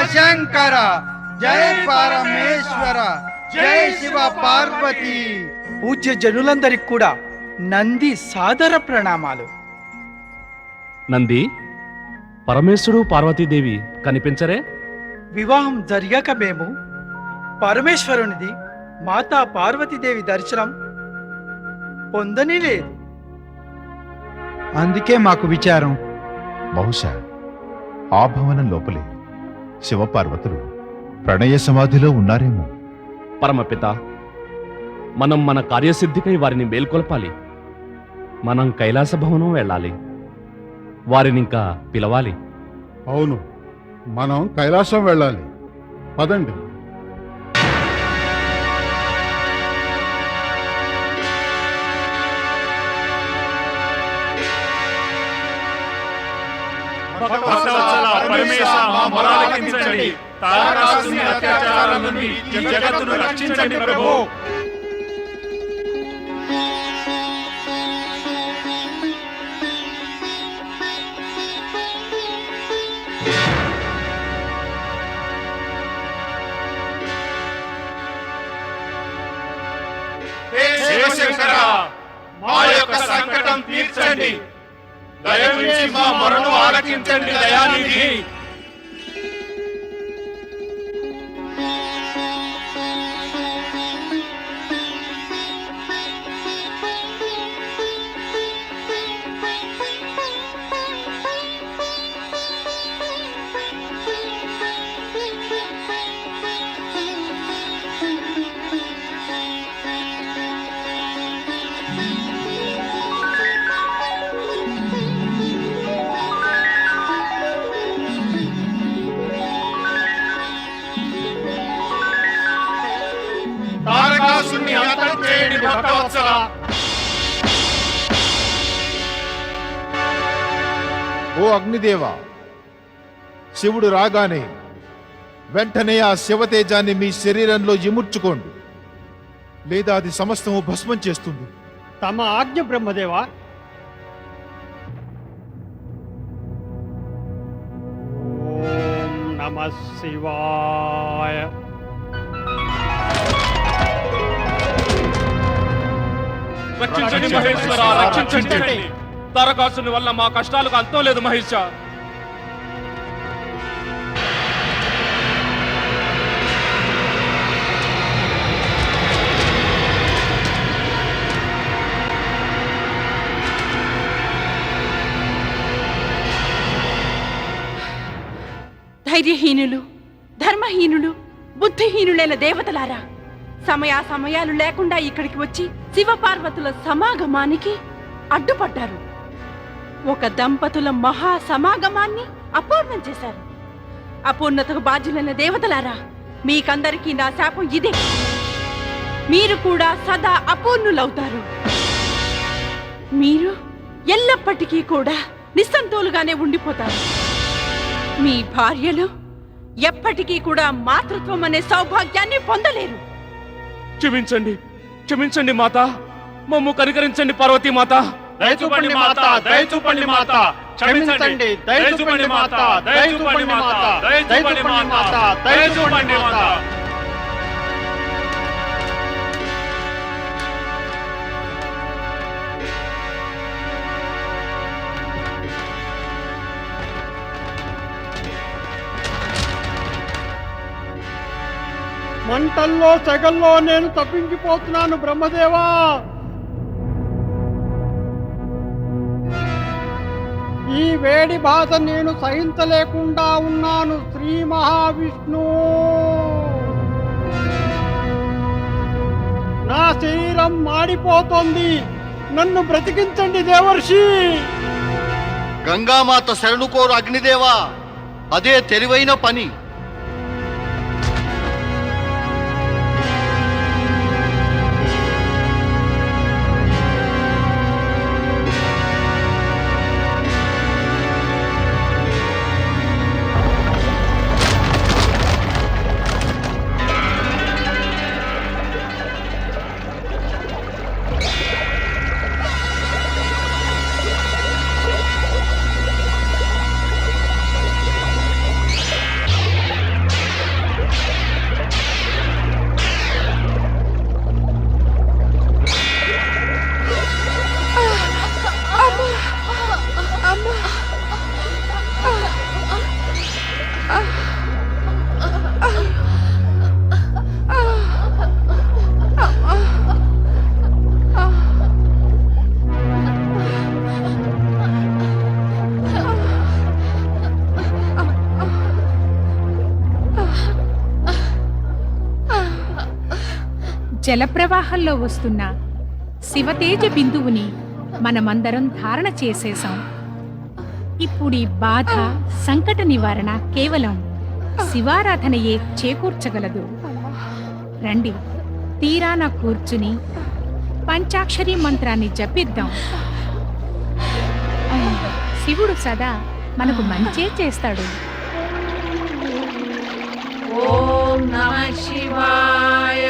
శివశంకర జై పరమేశ్వర జై శివ పార్వతి. పూజ్య జనులందరికి కూడా నంది సాదర ప్రణామాలు. నంది పరమేశ్వరుడు పార్వతీదేవి కనిపించరే? వివాహం జరిగాక మేము పరమేశ్వరునిది మాతా పార్వతీదేవి దర్శనం పొందని లేదు. అందుకే మాకు విచారం. బహుశా ఆ భవనం లోపలే. శివపార్వతులు ప్రణయ సమాధిలో ఉన్నారేమో. పరమపిత మనం మన కార్యసిద్ధికై వారిని మేల్కొల్పాలి. మనం కైలాస భవనం వెళ్ళాలి. వారిని ఇంకా పిలవాలి. అవును మనం కైలాసం వెళ్ళాలి. పదండి. భక్తవత్సల పరమేశ మా మొరాలకించండి తారకాసుని అత్యాచారాల నుండి ఈ జగత్తును రక్షించండి ప్రభు. మా యొక్క సంకటం తీర్చండి. దయవించి మా మొరను ఆలకించండి దయానిధి. ఓ అగ్నిదేవ శివుడు రాగానే వెంటనే ఆ శివతేజాన్ని మీ శరీరంలో ఇముడ్చుకోండి. లేదా అది సమస్తము భస్మం చేస్తుంది. తమ ఆజ్ఞ బ్రహ్మదేవా. ఓం నమ శివాయ. రక్షించండి మహేశ్వర రక్షించండి. తారకాసుని వల్ల మా కష్టాలకు అంతం లేదు మహేశ ధైర్యహీనులు ధర్మహీనులు బుద్ధిహీనులైన దేవతలారా సమయా సమయాలు లేకుండా ఇక్కడికి వచ్చి శివపార్వతుల సమాగమానికి అడ్డుపడ్డారు. ఒక దంపతుల మహా సమాగమాన్ని అపూర్ణం చేశారు. అపూర్ణతకు బాధ్యులైన దేవతలారా మీకందరికీ నా శాపం ఇదే. మీరు కూడా సదా అపూర్ణులవుతారు. మీరు ఎల్లప్పటికీ కూడా నిస్సంతోలుగానే ఉండిపోతారు. మీ భార్యలు ఎప్పటికీ కూడా మాతృత్వం అనే సౌభాగ్యాన్ని పొందలేరు. క్షమించండి. క్షమించండి మాత. మమ్ము కనికరించండి పార్వతీ మాత. దయచూపండి మాత దయచూపండి మాత. క్షమించండి. దయచూపండి మాత దయచూపండి మాత దయచూపండి మాత దయచూపండి మాత. మంటల్లో సెగల్లో నేను తప్పించిపోతున్నాను బ్రహ్మదేవా. ఈ వేడి బాధ నేను సహించలేకుండా ఉన్నాను శ్రీ మహావిష్ణు. నా శరీరం మాడిపోతోంది. నన్ను బ్రతికించండి దేవర్షి. గంగామాత శరణు కోరు అగ్నిదేవా అదే తెలివైన పని. జలప్రవాహంలో వస్తున్న శివతేజ బిందువుని మనమందరం ధారణ చేసేశాం. ఇప్పుడు ఈ బాధ సంకట నివారణ కేవలం శివారాధనయే చేకూర్చగలదు. రండి తీరాన కూర్చుని పంచాక్షరి మంత్రాన్ని జపిద్దాం. శివుడు సదా మనకు మంచే చేస్తాడు. ఓం నమ శివాయ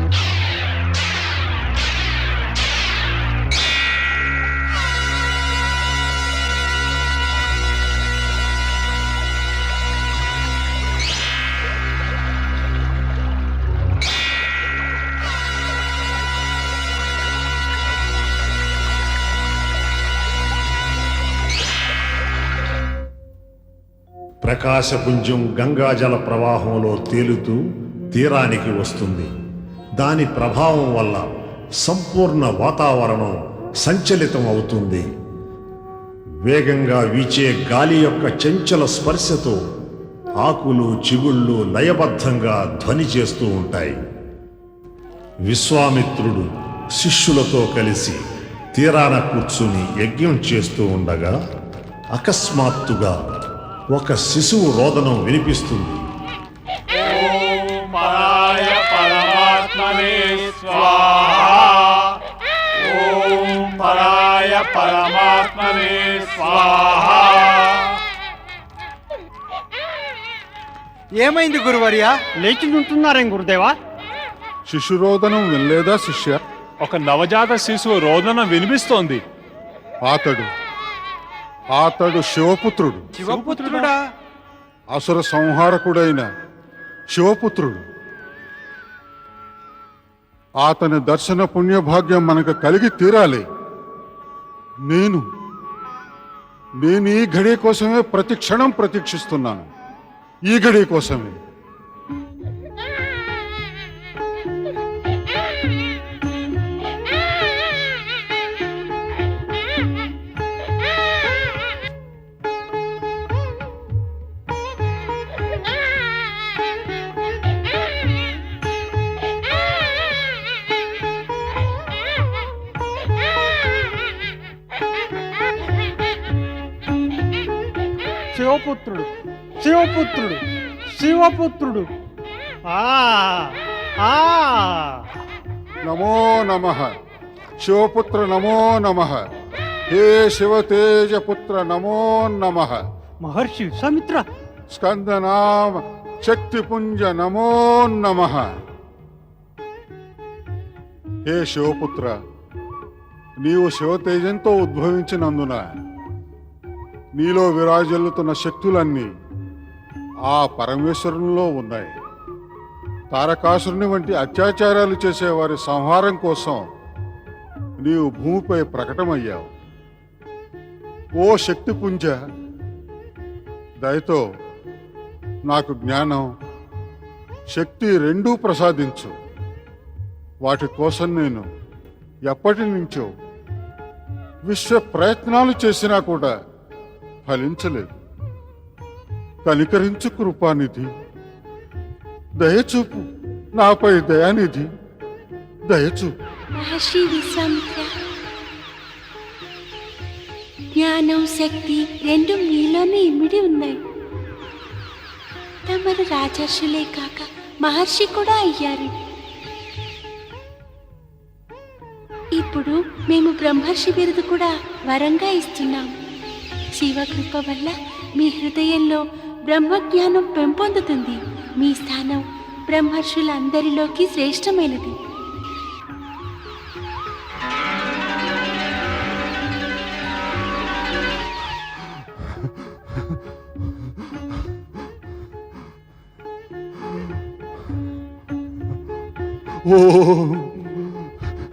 ప్రకాశపుంజం గంగాజల ప్రవాహంలో తేలుతూ తీరానికి వస్తుంది. దాని ప్రభావం వల్ల సంపూర్ణ వాతావరణం సంచలితం అవుతుంది. వేగంగా వీచే గాలి యొక్క చంచల స్పర్శతో ఆకులు చిగుళ్ళు లయబద్ధంగా ధ్వని చేస్తూ ఉంటాయి. విశ్వామిత్రుడు శిష్యులతో కలిసి తీరాన కూర్చుని యజ్ఞం చేస్తూ ఉండగా అకస్మాత్తుగా ఒక శిశువు రోదనం వినిపిస్తుంది. ఓం పరాయ పరమాత్మనే స్వాహ. ఓం పరాయ పరమాత్మనే స్వాహ. ఏమైంది గురువర్య? లేచి నుంటున్నారేం గురుదేవా? శిశురోదనం వినలేదా శిష్య? ఒక నవజాత శిశువు రోదన వినిపిస్తోంది. ఆతడు ఆతడు శివపుత్రుడు. శివపుత్రుడా? అసుర సంహారకుడైన శివపుత్రుడు. అతని దర్శన పుణ్యభాగ్యం మనకు కలిగి తీరాలి. నేను నేను ఈ ఘడి కోసమే ప్రతి క్షణం ప్రతీక్షిస్తున్నాను. ఈ ఘడి కోసమే. శివపుత్రుడు శివపుత్రుడు. ఆ ఆ. నమో నమ. శివపుత్ర నమో నమ. హే శివతేజపుత్ర నమో నమ. మహర్షి విశ్వామిత్ర స్కందనామ శక్తిపుంజ నమో నమ. హే శివపుత్ర నీవు శివతేజంతో ఉద్భవించినందున నీలో విరాజిల్లుతున్న శక్తులన్నీ ఆ పరమేశ్వరునిలో ఉన్నాయి. తారకాసురుని వంటి అత్యాచారాలు చేసేవారి సంహారం కోసం నీవు భూమిపై ప్రకటమయ్యావు. ఓ శక్తిపుంజ దయతో నాకు జ్ఞానం శక్తి రెండూ ప్రసాదించు. వాటి కోసం నేను ఎప్పటి నుంచో విశ్వ ప్రయత్నాలు చేసినా కూడా ఫలించలేదు. కనికరించు కృపానిధి. దయచూపు నాపై దయానిధి. దయచూపు మహర్షి విశ్వామిత్ర జ్ఞానం శక్తి రెండు మీలోనే ఇమిడి ఉన్నాయి. తమరు రాజర్షులే కాక మహర్షి కూడా అయ్యారు. ఇప్పుడు మేము బ్రహ్మర్షి బిరుదు కూడా వరంగా ఇస్తున్నాం. శివకృప వల్ల మీ హృదయంలో బ్రహ్మజ్ఞానం పెంపొందుతుంది. మీ స్థానం బ్రహ్మర్షులందరిలోకి శ్రేష్టమైనది.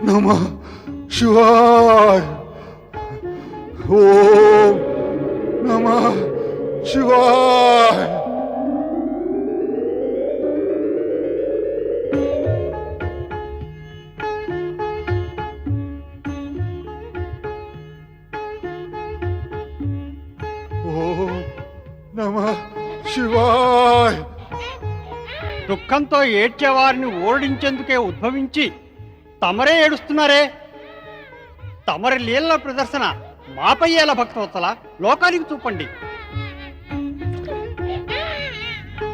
నమ శివాయ. ఓ నమ శివాయ నమ దుఃఖంతో ఏడ్చేవారిని ఓడించేందుకే ఉద్భవించి తమరే ఏడుస్తున్నారే? తమరి లీలల ప్రదర్శన మాపై ఎలా భక్తవత్సల లోకానికి చూపండి.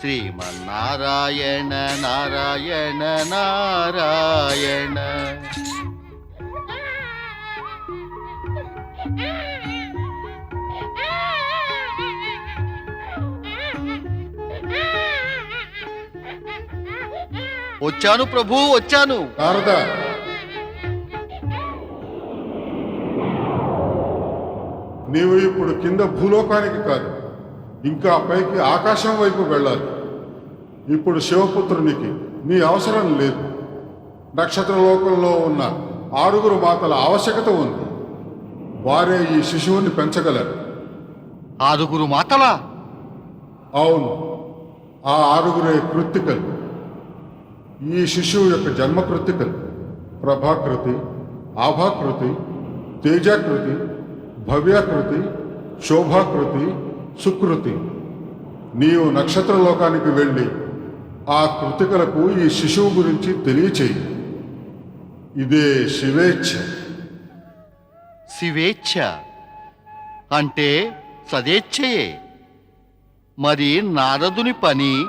శ్రీమన్నారాయణ నారాయణ నారాయణ వచ్చాను ప్రభు వచ్చాను. నారద. నీవు ఇప్పుడు కింద భూలోకానికి కాదు. ఇంకా పైకి ఆకాశం వైపు వెళ్ళాలి. ఇప్పుడు శివపుత్రునికి నీ అవసరం లేదు. నక్షత్ర లోకంలో ఉన్న ఆరుగురు మాతల ఆవశ్యకత ఉంది. వారే ఈ శిశువుని పెంచగలరు. ఆరుగురు మాతలా? అవును. ఆ ఆరుగురే కృత్తికలు. ఈ శిశువు యొక్క జన్మ కృత్తికలు. ప్రభాకృతి ఆభాకృతి తేజాకృతి భవ్యాకృతి శోభాకృతి సుకృతి నీవు నక్షత్ర లోకానికి వెళ్ళి ఆ కృతికలకు ఈ శిశువు గురించి తెలియచేయి. ఇదే శివేచ్ఛ. శివేచ్ఛ అంటే సదేచ్ఛయే. మరి నారదుని పని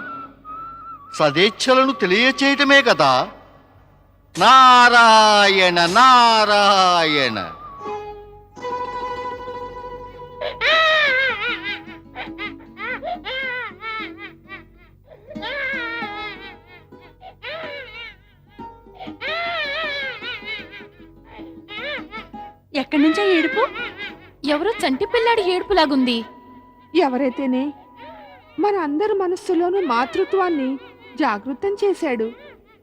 సదేచ్ఛలను తెలియచేయటమే కదా. నారాయణ నారాయణ. ఎక్కడి నుంచో ఏడుపు? ఎవరో చంటి పిల్లాడి ఏడుపులాగుంది. ఎవరైతేనే? మన అందరి మనస్సులోనూ మాతృత్వాన్ని జాగృతం చేశాడు.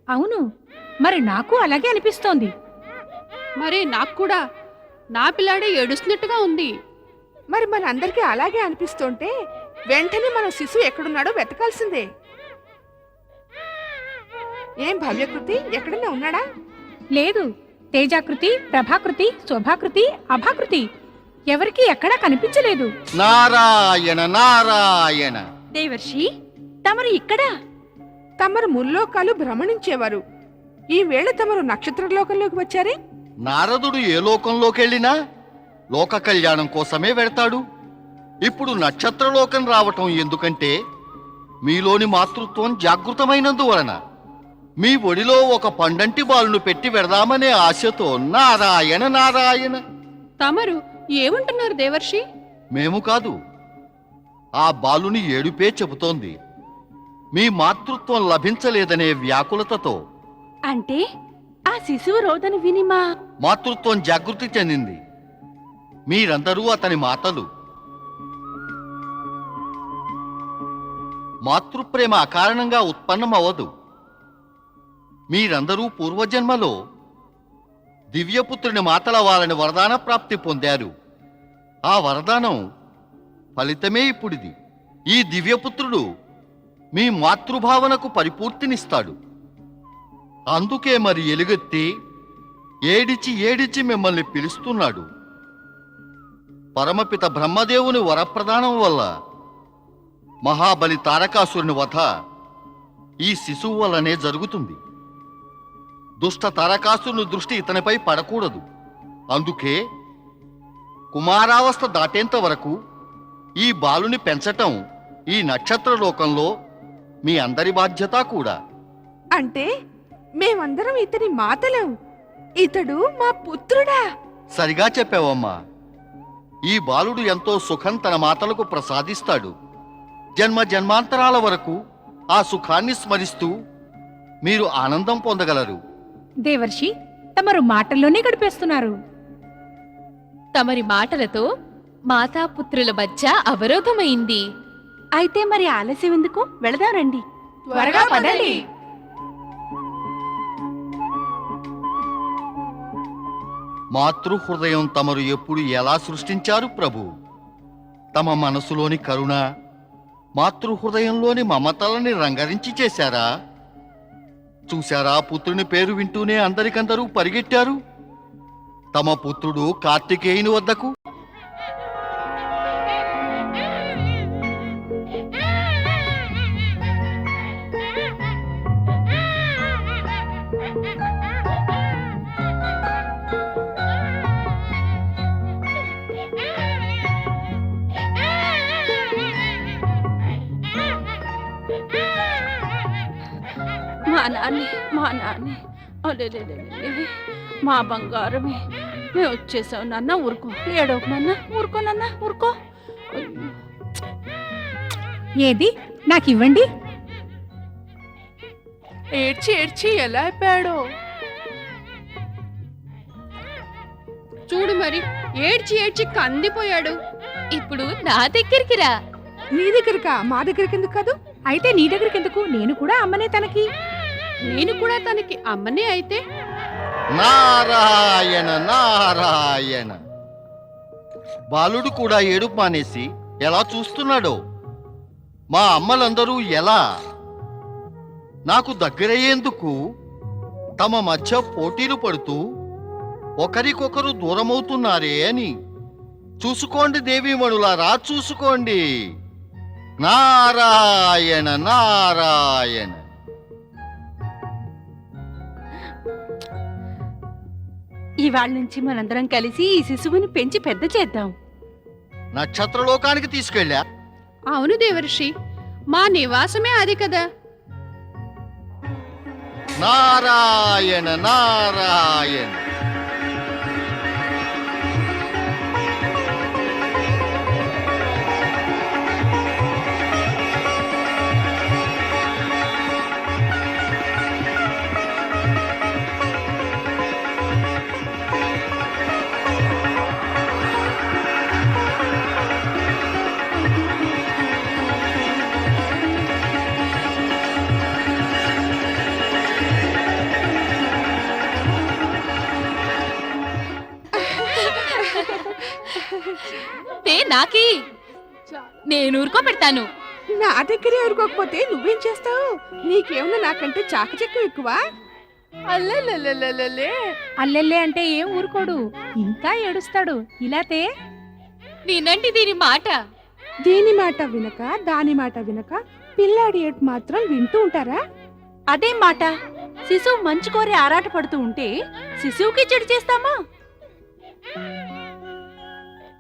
అవును మరి నాకు అలాగే అనిపిస్తోంది. మరి నాకు కూడా నా పిల్లాడే ఏడుస్తున్నట్టుగా ఉంది. మరి మనందరికీ అలాగే అనిపిస్తుంటే వెంటనే మన శిశువు ఎక్కడున్నాడో వెతకాల్సిందే. ఏం భవ్యకృతి ఎక్కడన్నా ఉన్నాడా? లేదు తేజాకృతి ప్రభాకృతి శోభాకృతి అభాకృతి. ఎవరికి ఎక్కడా కనిపించలేదు. నారాయణ నారాయణ. దేవర్షి తమరు ఇక్కడా? తమరు ముల్లోకాలు భ్రమణించేవారు. ఈ వేళ తమరు నక్షత్రలోకంలోకి వచ్చారే? నారదుడు ఏ లోకంలోకి వెళ్ళినా లోక కళ్యాణం కోసమే వెడతాడు. ఇప్పుడు నక్షత్రలోకం రావటం ఎందుకంటే మీలోని మాతృత్వం జాగృతమైనందువలన. మీ ఒడిలో ఒక పండంటి బాలును పెట్టి వెడదామనే ఆశతో నారాయణ నారాయణ. తమరు ఏమంటున్నారు దేవర్షి? మేము కాదు. ఆ బాలుని ఏడుపే చెబుతోంది. మీ మాతృత్వం లభించలేదనే వ్యాకులతతో. అంటే ఆ శిశువు రోదన విని మా మాతృత్వం జాగృతి చెందింది. మీరందరూ అతని మాతలు. మాతృప్రేమ అకారణంగా ఉత్పన్నమవ్వదు. మీరందరూ పూర్వజన్మలో దివ్యపుత్రుని మాతలవాలని వరదాన ప్రాప్తి పొందారు. ఆ వరదానం ఫలితమే ఇప్పుడిది. ఈ దివ్యపుత్రుడు మీ మాతృభావనకు పరిపూర్తినిస్తాడు. అందుకే మరి ఎలుగెత్తి ఏడిచి ఏడిచి మిమ్మల్ని పిలుస్తున్నాడు. పరమపిత బ్రహ్మదేవుని వరప్రదానం వల్ల మహాబలి తారకాసురుని వధ ఈ శిశువు వల్లనే జరుగుతుంది. దుష్ట తారకాసురుని దృష్టి ఇతనిపై పడకూడదు. అందుకే కుమారావస్థ దాటేంత వరకు ఈ బాలుని పెంచటం ఈ నక్షత్ర లోకంలో మీ అందరి బాధ్యత కూడా. అంటే మేమందరం ఇతని మాతలం. ఇతడు మా పుత్రుడా. సరిగా చెప్పావమ్మా. ఈ బాలుడు ఎంతో సుఖం తన మాతలకు ప్రసాదిస్తాడు. జన్మ జన్మాంతరాల వరకు ఆ సుఖాన్ని స్మరిస్తూ మీరు ఆనందం పొందగలరు. దేవర్షి తమరు మాటల్లోనే గడిపేస్తున్నారు. తమరి మాటలతో మాతాపుత్రుల మధ్య అవరోధమైంది. అయితే మరి ఆలస్యం ఎందుకు? వెళదాం రండి. త్వరగా పదండి. మాతృహృదయం తమరు ఎప్పుడు ఎలా సృష్టించారు ప్రభు? తమ మనసులోని కరుణ మాతృహృదయంలోని మమతలని రంగరించి చేశారా? చూశారా? పుత్రుని పేరు వింటూనే అందరికందరూ పరిగెట్టారు. తమ పుత్రుడు కార్తికేయుని వద్దకు నాన్నే. మా నాన్నే అలెలెలెలెలె. మా బంగారమే. మేము వచ్చేసాం నాన్న ఊరుకో. ఏడోకు నాన్న ఊరుకో నాన్న ఊరుకో. ఏది? నాకు ఇవ్వండి ఏడ్చి ఏడ్చి ఎలా అయిపోయాడో. చూడు మరి ఏడ్చి ఏడ్చి కందిపోయాడు. ఇప్పుడు నా దగ్గరికి రా. నీ దగ్గరకా? మా దగ్గరికి ఎందుకు కాదు? అయితే నీ దగ్గరికి ఎందుకు నేను కూడా అమ్మనే తనకి. నేను కూడా తనకి అమ్మనే అయితే? నారాయణ నారాయణ. బాలుడు కూడా ఏడుపు మానేసి ఎలా చూస్తున్నాడో? మా అమ్మలందరూ ఎలా? నాకు దగ్గరయ్యేందుకు తమ మధ్య పోటీలు పడుతూ ఒకరికొకరు దూరమవుతున్నారే అని. చూసుకోండి దేవీమణులారా చూసుకోండి. నారాయణ నారాయణ. ఇవాళ నుంచి మనందరం కలిసి ఈ శిశువుని పెంచి పెద్ద చేద్దాం. నక్షత్రలోకానికి తీసుకెళ్ళా? అవును దేవర్షి మా నివాసమే అది కదా. నారాయణ నారాయణ. ఊరుకో పెడతాను. నా దగ్గరే ఊరుకోకపోతే నువ్వేం చేస్తావు? నీకేమన్నా నాకంటే చాకచక్యం ఎక్కువ? అల్లెల్లెల్లెల్లెల్లే. అల్లెల్లే అంటే ఏం ఊరుకోడు. ఇంకా ఏడుస్తాడు. ఇలాతే వినండి దీని మాట. దీని మాట వినక దాని మాట వినక పిల్లాడి ఏడు మాత్రం వింటూ ఉంటారా? అదే మాట? శిశువు మంచు కోరి ఆరాట పడుతూ ఉంటే శిశువుకి చెడు చేస్తామా?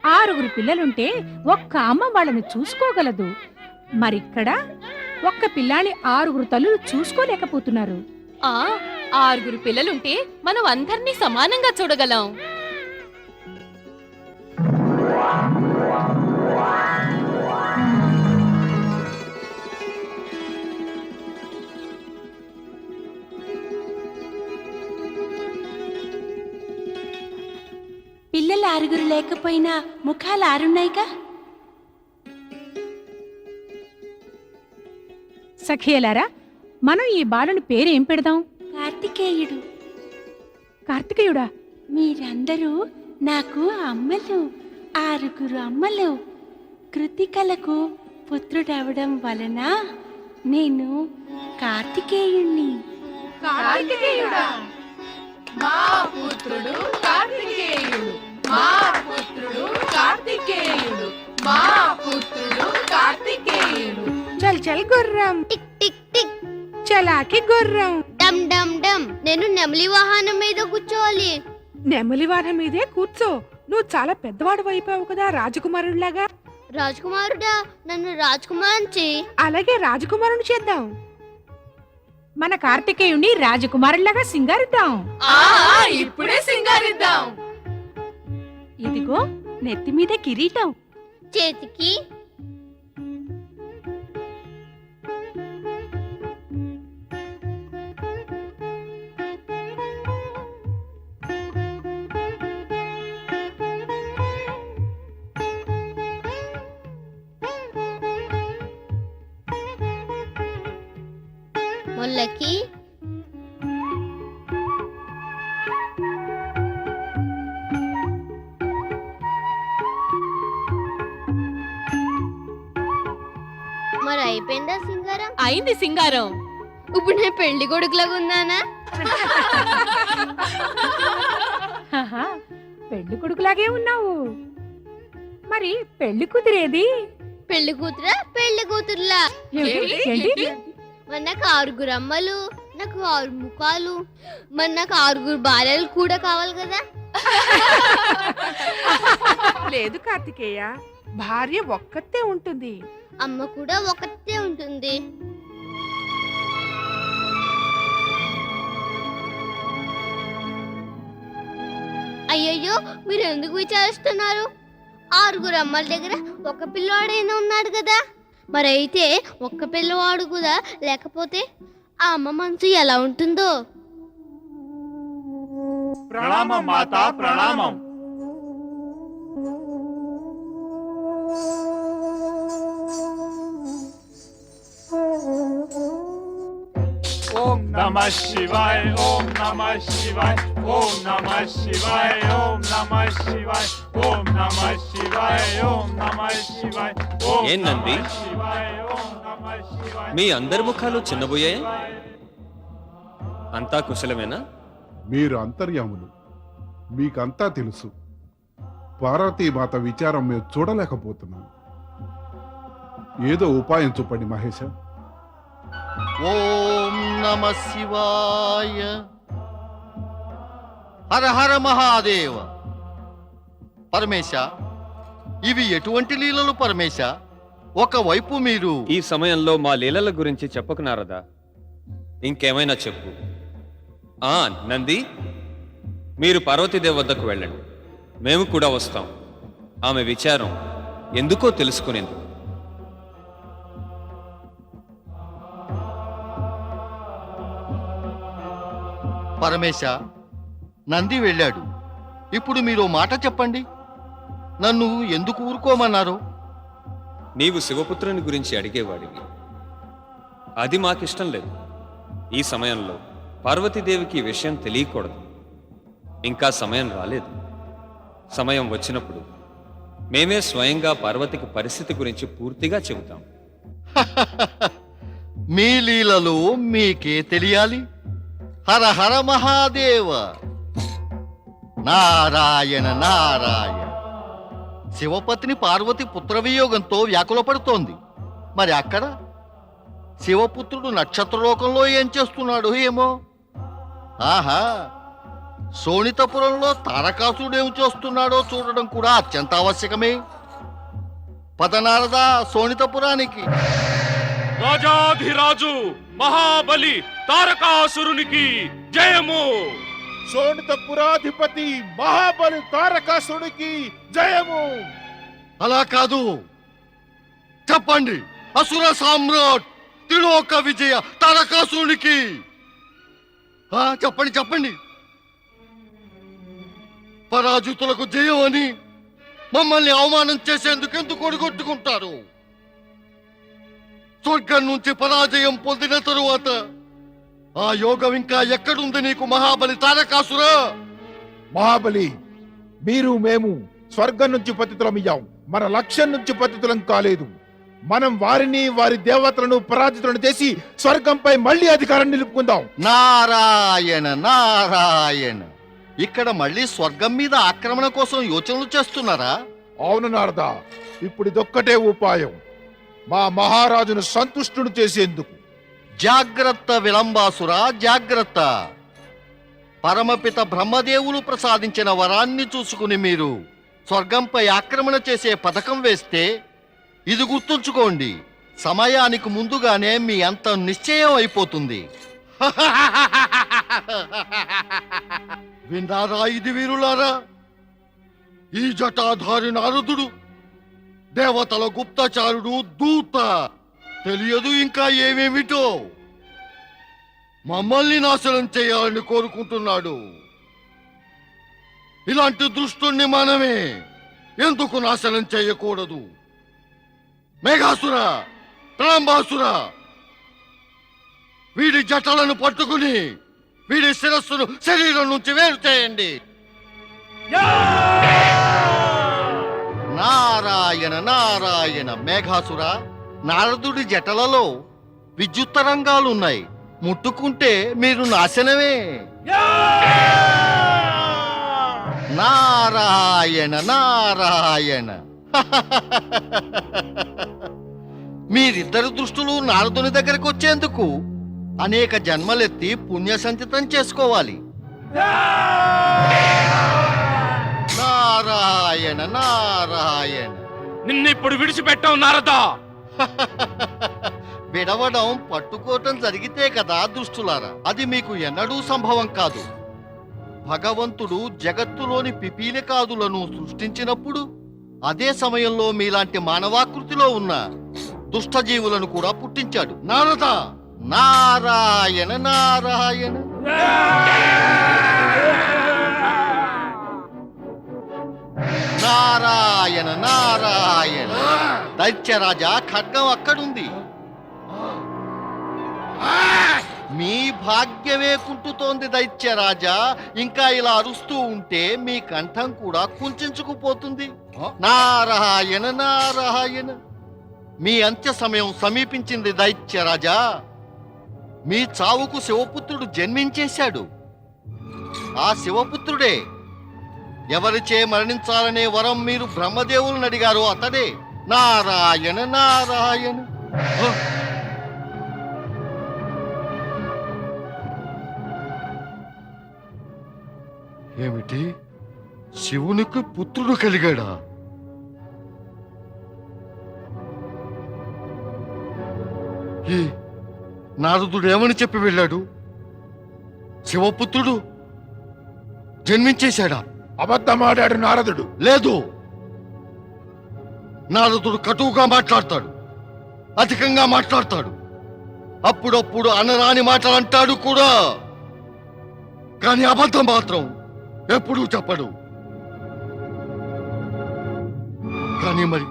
ఆరుగురు పిల్లలుంటే ఒక్క అమ్మ వాళ్ళని చూసుకోగలదు. మరిక్కడ ఒక్క పిల్లాని ఆరుగురు తల్లులు చూసుకోలేకపోతున్నారు. ఆ ఆరుగురు పిల్లలుంటే మనం అందరినీ సమానంగా చూడగలం. ఆరుగురు లేకపోయినా ముఖాలు ఆరున్నాయిగా? సఖియలారా మనం ఈ బాలుని పేరేం పెడదాం? కార్తికేయుడు. కార్తికేయుడా? మీరందరూ నాకు అమ్మలు ఆరుగురు అమ్మలు. కృతికలకు పుత్రుడవడం వలన నేను కార్తికేయుణ్ణి. కార్తికేయుడా? మా పుత్రుడు కార్తికేయుడు. మా పుత్రుడు కార్తికేయుడు మా పుత్రుడు కార్తికేయుడు. చల్ చల్ గుర్రం. టిక్ టిక్ టిక్. చలాకి గుర్రం. డమ్ డమ్ డమ్ నేను నెమలి వాహనం మీద కూర్చోవాలి. నెమలి వాహనం మీదే కూర్చో. నువ్వు చాలా పెద్దవాడు అయిపోయావు కదా రాజకుమారుడిలాగా. రాజకుమారుడా నన్ను రాజకుమారం చేయి అలాగే రాజకుమారుని చేద్దాం. మన కార్తికేయుని రాజకుమారులాగా సింగారిద్దాం. ఇప్పుడే సింగారిద్దాం. ఇదిగో నెత్తి మీద కిరీటం. చేతికి. మొల్లకి అయింది సింగారం. ఇప్పుడు నేను పెళ్ళి కొడుకులాగా ఉన్నానా? హహా, పెళ్ళి కొడుకులాగే ఉన్నావు. మరి పెళ్ళి కుదిరేది పెళ్ళి కూతురా? పెళ్ళి కూతురులా? ఏంటి? ఏంటి? మరి నాకు ఆరుగురు అమ్మలు నాకు ఆరు ముఖాలు మరి నాకు ఆరుగురు భార్యలు కూడా కావాలి కదా? లేదు కార్తికేయ భార్య ఒక్కతే ఉంటుంది. అమ్మ కూడా ఒకతే ఉంటుంది. అయ్యయ్యో మీరు ఎందుకు విచారిస్తున్నారు? ఆరుగురు అమ్మల దగ్గర ఒక పిల్లవాడైనా ఉన్నాడు కదా. మరైతే ఒక్క పిల్లవాడు కూడా లేకపోతే ఆ అమ్మ మనసు ఎలా ఉంటుందో? ప్రణామం మాత ప్రణామం. ఓం నమ శివాయ ఓం నమ శివాయ. ఓం నమ శివాయ ఓం నమ శివాయ ఓం నమ శివాయ ఓం నమ శివాయ ఓం ఏం నంది? మీ అందరి ముఖాలు చిన్నబోయాయి? అంతా కుశలమేనా? మీరు అంతర్యాములు. మీకంతా తెలుసు. పార్వతీమాత విచారం మేము చూడలేకపోతున్నాం. ఏదో ఉపాయం చూపండి మహేష ఓం నమ శివాయ హర హర మహాదేవ. పరమేశ ఇవి ఎటువంటి లీలలు పరమేశ? ఒకవైపు మీరు ఈ సమయంలో మా లీలల గురించి చెప్పకు నారదా? ఇంకేమైనా చెప్పు. ఆ నంది మీరు పార్వతీదేవి వద్దకు వెళ్ళండి. మేము కూడా వస్తాం. ఆమె విచారం ఎందుకో తెలుసుకునేందుకు. పరమేశ నంది వెళ్ళాడు. ఇప్పుడు మీరు మాట చెప్పండి. నన్ను ఎందుకు ఊరుకోమన్నారు? నీవు శివపుత్రుని గురించి అడిగేవాడివి. అది మాకిష్టం లేదు. ఈ సమయంలో పార్వతీదేవికి ఈ విషయం తెలియకూడదు. ఇంకా సమయం రాలేదు. సమయం వచ్చినప్పుడు మేమే స్వయంగా పార్వతికి పరిస్థితి గురించి పూర్తిగా చెబుతాం. మీ లీలలు మీకే తెలియాలి. హర హర మహాదేవ! నారాయణ నారాయణ. శివపత్ని పార్వతి పుత్రవియోగంతో వ్యాకులపడుతోంది. మరి అక్కడ శివపుత్రుడు నక్షత్రలోకంలో ఏం చేస్తున్నాడు ఏమో? ఆహా! సోనితపురంలో తారకాసుడేం ఏం చేస్తున్నాడో చూడడం కూడా అత్యంత ఆవశ్యకమే. పదనారద సోనితపురానికి. రాజాధిరాజు మహాబలి తారకాసురునికి జయము! సోనితపురాధిపతి మహాబలి తారకాసుడికి జయము. అలా కాదు. చెప్పండి. అసుర సామ్రాట్ త్రిలోక విజయ తారకాసుడికి చెప్పండి చెప్పండి. పరాజితులకు జయం అని మమ్మల్ని అవమానం చేసేందుకు ఎందుకు ఒడిగొట్టుకుంటారు? స్వర్గం నుంచి పరాజయం పొందిన తరువాత ఆ యోగం ఇంకా ఎక్కడుంది నీకు మహాబలి తారకాసురా? మహాబలి మీరు మేము స్వర్గం నుంచి పతితులమయ్యాం. మన లక్ష్యం నుంచి పతితులం కాలేదు. మనం వారిని వారి దేవతలను పరాజితులను చేసి స్వర్గంపై మళ్ళీ అధికారం నిలుపుకుందాం. నారాయణ నారాయణ. ఇక్కడ మళ్ళీ స్వర్గం మీద ఆక్రమణ కోసం యోచనలు చేస్తున్నారా? అవును నారదా ఇప్పుడు ఇదొక్కటే ఉపాయం. మా మహారాజును సంతుష్టుడు చేసేందుకు. జాగ్రత్త విలంబాసురా జాగ్రత్త. పరమపిత బ్రహ్మదేవులు ప్రసాదించిన వరాన్ని చూసుకుని మీరు స్వర్గంపై ఆక్రమణ చేసే పథకం వేస్తే ఇది గుర్తుంచుకోండి సమయానికి ముందుగానే మీ అంత నిశ్చయం అయిపోతుంది. విన్నారా ఇది వీరులారా? ఈ జటాధారి నారదుడు దేవతల గుప్తచారుడు దూత. తెలియదు ఇంకా ఏమేమిటో. మమ్మల్ని నాశనం చేయాలని కోరుకుంటున్నాడు. ఇలాంటి దుష్టుణ్ణి మనమే ఎందుకు నాశనం చేయకూడదు? మేఘాసుర ప్రణంబాసుర వీడి జటలను పట్టుకుని వీడి శిరస్సును శరీరం నుంచి వేరు చేయండి. నారాయణ నారాయణ మేఘాసుర. నారదుడి జటలలో విద్యుత్ తరంగాలున్నాయి. ముట్టుకుంటే మీరు నాశనమే. నారాయణ నారాయణ. మీరిద్దరు దృష్టులు నారదుని దగ్గరకు వచ్చేందుకు అనేక జన్మలెత్తి పుణ్య సంచితం చేసుకోవాలి. నారాయణ నారాయణ. నిన్నిప్పుడు విడిచిపెట్టావు నారదా. విడవడం పట్టుకోవటం జరిగితే కదా దుష్టులారా. అది మీకు ఎన్నడూ సంభవం కాదు. భగవంతుడు జగత్తులోని పిపీలికాదులను సృష్టించినప్పుడు అదే సమయంలో మీలాంటి మానవాకృతిలో ఉన్న దుష్టజీవులను కూడా పుట్టించాడు. నారద! నారాయణ నారాయణ! నారాయణ నారాయణ. దైత్యరాజా ఖడ్గం అక్కడుంది. మీ భాగ్యమే కుంటుతోంది దైత్యరాజా. ఇంకా ఇలా అరుస్తూ ఉంటే మీ కంఠం కూడా కుంచుకుపోతుంది. నారాయణ నారాయణ. మీ అంత్య సమయం సమీపించింది దైత్యరాజా. మీ చావుకు శివపుత్రుడు జన్మించేశాడు. ఆ శివపుత్రుడే ఎవరిచే మరణించాలనే వరం మీరు బ్రహ్మదేవులను అడిగారు అతడే. నారాయణ నారాయణ. ఏమిటి? శివునికి పుత్రుడు కలిగాడా? ఈ నారదుడు ఏమని చెప్పి వెళ్ళాడు? శివపుత్రుడు జన్మించేశాడా? అబద్ధమాడాడు నారదుడు. లేదు. నారదుడు కటువుగా మాట్లాడతాడు. అధికంగా మాట్లాడతాడు. అప్పుడప్పుడు అనరాని మాటలు అంటాడు కూడా. కానీ అబద్ధం మాత్రం ఎప్పుడూ చెప్పడు. కానీ మరి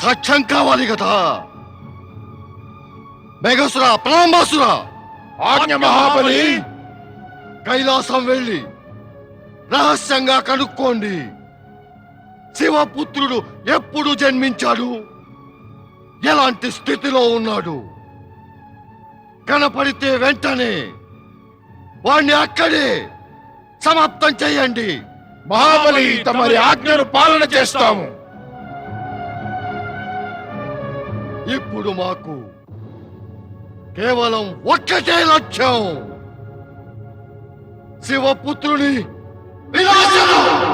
సాక్ష్యం కావాలి కదా. మేఘసురా ప్రాంబాసురా ఆజ్ఞ మహాబలి. కైలాసం వెళ్ళి రహస్యంగా కనుక్కోండి. శివపుత్రుడు ఎప్పుడు జన్మించాడు? ఎలాంటి స్థితిలో ఉన్నాడు? కనపడితే వెంటనే వాణ్ణి అక్కడే సమాప్తం చేయండి. మహాబలి తమరి ఆజ్ఞను పాలన చేస్తాము. ఇప్పుడు మాకు కేవలం ఒక్కటే లక్ష్యం. శివపుత్రుని 你拉下